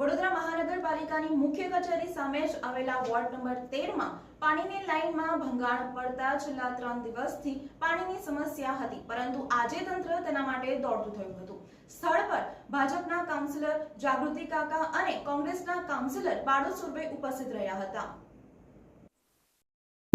વડોદરા મહાનગરપાલિકાની મુખ્ય કચેરી સામે જ આવેલા વોર્ડ નંબર તેરમાં પાણીની લાઇનમાં ભંગાણ પડતા છેલ્લા ત્રણ દિવસથી પાણીની સમસ્યા હતી, પરંતુ આજે તંત્ર તેના માટે દોડતું થયું હતું. સ્થળ પર ભાજપના કાઉન્સિલર જાગૃતિ કાકા અને કોંગ્રેસના કાઉન્સિલર બાળુ સુરભે ઉપસ્થિત રહ્યા હતા.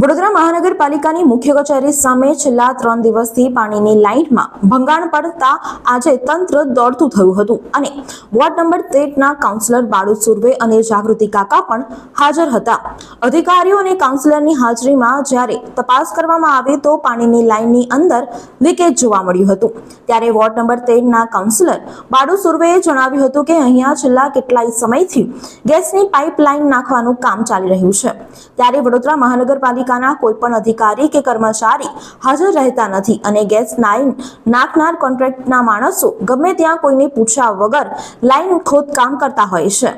વડોદરા મહાનગરપાલિકાની મુખ્ય કચેરી સામે છેલ્લા ત્રણ દિવસથી પાણીની લાઇનમાં ભંગાણ પડતા આજે તંત્ર દોડતું થયું હતું અને વોર્ડ નંબર તેરના કાઉન્સિલર બાળુ સુરવે અને જાગૃતિ કાકા પણ હાજર હતા. અધિકારીઓ અને કાઉન્સિલરની હાજરીમાં જ્યારે તપાસ કરવામાં આવી તો પાણીની લાઇનની અંદર લીકેજ જોવા મળ્યું હતું. ત્યારે વોર્ડ નંબર તેરના કાઉન્સિલર બાળુ સુરવેએ જણાવ્યું હતું કે અહીંયા છેલ્લા કેટલાય સમયથી ગેસની પાઇપલાઇન નાખવાનું કામ ચાલી રહ્યું છે. ત્યારે વડોદરા મહાનગરપાલિકાના કોઈ પણ અધિકારી કે કર્મચારી હાજર રહેતા નથી અને ગેસ લાઇન નાખનાર કોન્ટ્રાક્ટના માણસો ગમે ત્યાં કોઈને પૂછ્યા વગર લાઇન ખોદકામ કરતા હોય છે.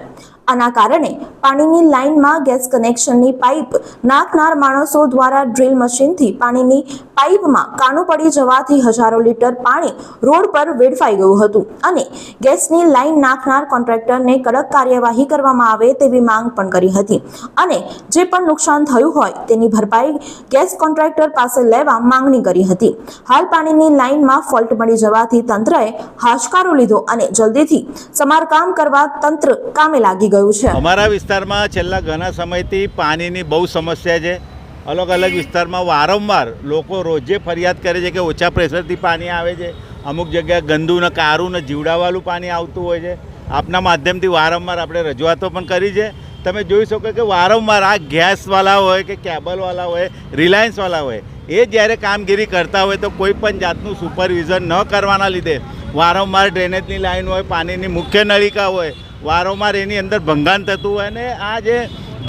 આના કારણે પાણીની લાઇનમાં ગેસ કનેક્શનની પાઇપ, નાખનાર માણસો દ્વારા ડ્રીલ મશીનથી પાણીની પાઇપમાં કાણું પડી જવાથી હજારો લીટર પાણી રોડ પર વેડફાઈ ગયું હતું અને ગેસની લાઇન નાખનાર કોન્ટ્રાક્ટરને કડક કાર્યવાહી કરવામાં આવે તેવી માંગ પણ કરી હતી. અને જે પણ નુકસાન થયું હોય તેની ભરપાઈ ગેસ કોન્ટ્રાક્ટર પાસે લેવા માંગણી કરી હતી. હાલ પાણીની લાઇનમાં ફોલ્ટ મળી જવાથી તંત્રએ હાશકારો લીધો અને જલ્દીથી સમારકામ કરવા તંત્ર કામે લાગી ગયું છે. અમારા વિસ્તારમાં છેલ્લા ઘણા સમયથી પાણીની બહુ સમસ્યા છે. અલગ અલગ વિસ્તારમાં વારંવાર લોકો રોજે ફરિયાદ કરે છે કે ઓછા પ્રેશરથી પાણી આવે છે. અમુક જગ્યાએ ગંદુ ને કારું ને જીવડાવાળું પાણી આવતું હોય છે. આપના માધ્યમથી વારંવાર આપણે રજૂઆતો પણ કરી છે. તમે જોઈ શકો કે વારંવાર આ ગેસવાળા હોય કે કેબલવાળા હોય, રિલાયન્સવાળા હોય, એ જ્યારે કામગીરી કરતા હોય તો કોઈ પણ જાતનું સુપરવિઝન ન કરવાના લીધે વારંવાર ડ્રેનેજની લાઈન હોય, પાણીની મુખ્ય નળિકા હોય વારંવાર એની અંદર ભંગાણ થતું હોય ને આ જે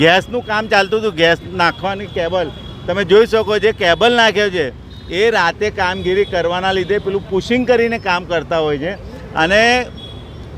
ગેસનું કામ ચાલતું હતું, ગેસ નાખવાની કેબલ, તમે જોઈ શકો જે કેબલ નાખ્યો છે, એ રાતે કામગીરી કરવાના લીધે પેલું પુશિંગ કરીને કામ કરતા હોય છે. અને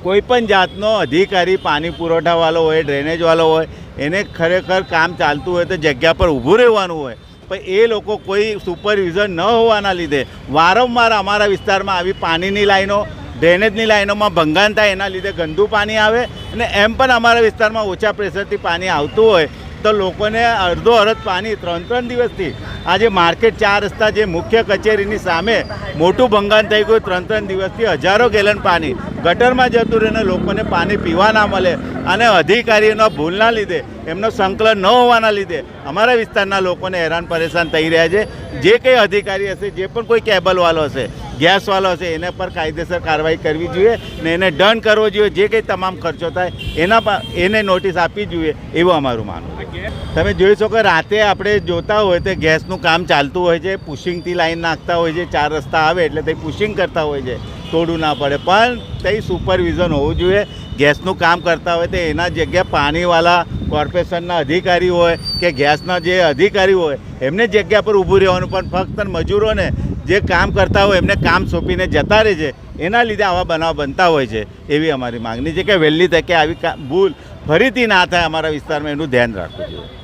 કોઈ પણ જાતનો અધિકારી, પાણી પુરવઠાવાળો હોય, ડ્રેનેજવાળો હોય, એને ખરેખર કામ ચાલતું હોય તો જગ્યા પર ઊભું રહેવાનું હોય. પણ એ લોકો કોઈ સુપરવિઝન ન હોવાના લીધે વારંવાર અમારા વિસ્તારમાં આવી પાણીની લાઈનો ડ્રેનેજની લાઈનોમાં ભંગાણ થાય, એના લીધે ગંદુ પાણી આવે અને એમ પણ અમારા વિસ્તારમાં ઓછા પ્રેશરથી પાણી આવતું હોય તો લોકોને અડધો અડધ પાણી ત્રણ ત્રણ દિવસથી. આજે માર્કેટ ચાર રસ્તા જે મુખ્ય કચેરીની સામે મોટું ભંગાણ થઈ ગયું, ત્રણ ત્રણ દિવસથી હજારો ગેલન પાણી. ગટરમાં જતું રહીને લોકોને પાણી પીવા ના મળે અને અધિકારીઓના ભૂલના લીધે, એમનો સંકલન ન હોવાના લીધે અમારા વિસ્તારના લોકોને હેરાન પરેશાન થઈ રહ્યા છે. જે કંઈ અધિકારી હશે, જે પણ કોઈ કેબલવાળો હશે ગેસવાળો હશે એના પર કાયદેસર કાર્યવાહી કરવી જોઈએ ને એને દંડ કરવો જોઈએ, જે કંઈ તમામ ખર્ચો થાય, એના પર એને નોટિસ આપવી જોઈએ, એવું અમારું માનવું છે. તમે જોઈ શકો, રાતે આપણે જોતા હોય તો ગેસનું કામ ચાલતું હોય છે પુશિંગથી લાઈન નાખતા હોય છે, ચાર રસ્તા આવે એટલે તે પુશિંગ કરતા હોય છે. તોડવું ના પડે. પણ તે સુપરવિઝન હોવું જોઈએ. ગેસનું કામ કરતા હોય તો એના જગ્યાએ પાણીવાળા કોર્પોરેશનના અધિકારી હોય કે ગેસના જે અધિકારી હોય, એમને જગ્યા પર ઊભું રહેવાનું. પણ ફક્ત મજૂરોને જે કામ કરતા હોય, એમને કામ સોંપીને જતા રહે છે, એના લીધે આવા બનાવ બનતા હોય છે, એવી અમારી માગણી છે કે વહેલી તકે આવી ભૂલ ફરીથી ના થાય અમારા વિસ્તારમાં, એનું ધ્યાન રાખવું જોઈએ.